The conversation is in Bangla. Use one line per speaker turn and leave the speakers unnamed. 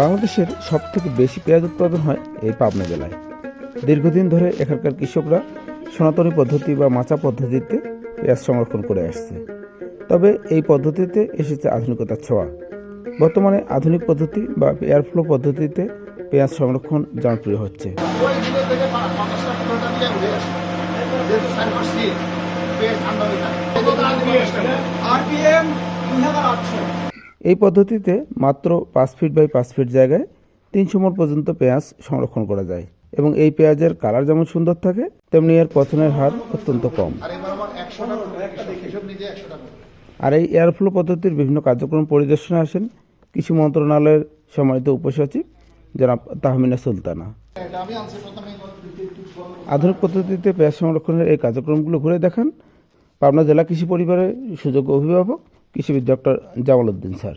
বাংলাদেশের সবথেকে বেশি পেঁয়াজ উৎপাদন হয় এই পাবনা জেলায়। দীর্ঘদিন ধরে এখানকার কৃষকরা সনাতনী পদ্ধতি বা মাচা পদ্ধতিতে পেঁয়াজ সংরক্ষণ করে আসছে। তবে এই পদ্ধতিতে এসেছে আধুনিকতার ছোঁয়া। বর্তমানে আধুনিক পদ্ধতি বা এয়ার ফ্লো পদ্ধতিতে পেঁয়াজ সংরক্ষণ জনপ্রিয় হচ্ছে।
দুই হাজার আটশো।
এই পদ্ধতিতে মাত্র পাঁচ ফিট বাই পাঁচ ফিট জায়গায় তিনশো মোল পর্যন্ত পেঁয়াজ সংরক্ষণ করা যায় এবং এই পেঁয়াজের কালার যেমন সুন্দর থাকে, তেমনি এর পচনের হার অত্যন্ত কম।
আর
এই এয়ারফ্লো পদ্ধতির বিভিন্ন কার্যক্রম পরিদর্শনে আসেন কৃষি মন্ত্রণালয়ের সম্মানিত উপসচিব জনাব তাহমিনা সুলতানা। আধুনিক পদ্ধতিতে পেঁয়াজ সংরক্ষণের এই কার্যক্রমগুলো ঘুরে দেখান পাবনা জেলা কৃষি পরিবারের সুযোগ্য অভিভাবক কৃষিবিদ ডক্টর জামাল উদ্দিন স্যার।